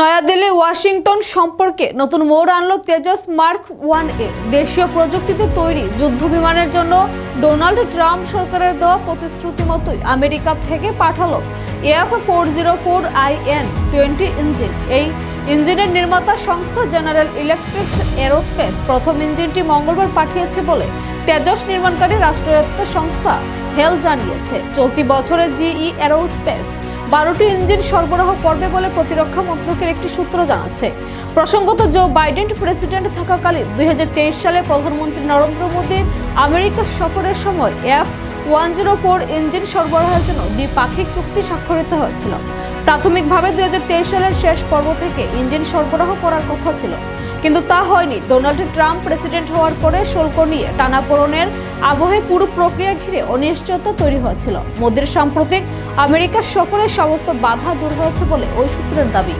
New Delhi, Washington সম্পর্কে নতুন মোড় আনলো তেজস মার্ক ওয়ান এ। দেশীয় প্রযুক্তিতে তৈরি যুদ্ধ বিমানের জন্য ডোনাল্ড ট্রাম্প সরকারের দেওয়া প্রতিশ্রুতি মতোই আমেরিকা থেকে পাঠালো F four zero four I N twenty engine. এই ইঞ্জিনের নির্মাতা সংস্থা জেনারেল ইলেকট্রিক্স এরোস্পেস প্রথম ইঞ্জিনটি মঙ্গলবার পাঠিয়েছে বলে তেজস নির্মাণকারী রাষ্ট্রায়ত্ত সংস্থা হেল জানিয়েছে। চলতি বছরে জিই এরোস্পেস বারোটি ইঞ্জিন সরবরাহ করবে বলে প্রতিরক্ষা মন্ত্রকের একটি সূত্র জানাচ্ছে। প্রসঙ্গত, জো বাইডেন প্রেসিডেন্ট থাকাকালীন দুই হাজার তেইশ সালে প্রধানমন্ত্রী নরেন্দ্র মোদীর আমেরিকা সফরের সময় F one zero four engine সরবরাহের জন্য দ্বিপাক্ষিক চুক্তি স্বাক্ষরিত হয়েছিল। প্রাথমিকভাবে দুই সালের শেষ পর্ব থেকে ইঞ্জিন সরবরাহ করার কথা ছিল। কিন্তু তা হয়নি। ডোনাল্ড ট্রাম্প প্রেসিডেন্ট হওয়ার পরে শুল্ক নিয়ে টানাপোড়নের আবহে পুরো প্রক্রিয়া ঘিরে অনিশ্চয়তা তৈরি হয়েছিল। মোদীর সাম্প্রতিক আমেরিকা সফরের সমস্ত বাধা দূর হয়েছে বলে ওই সূত্রের দাবি।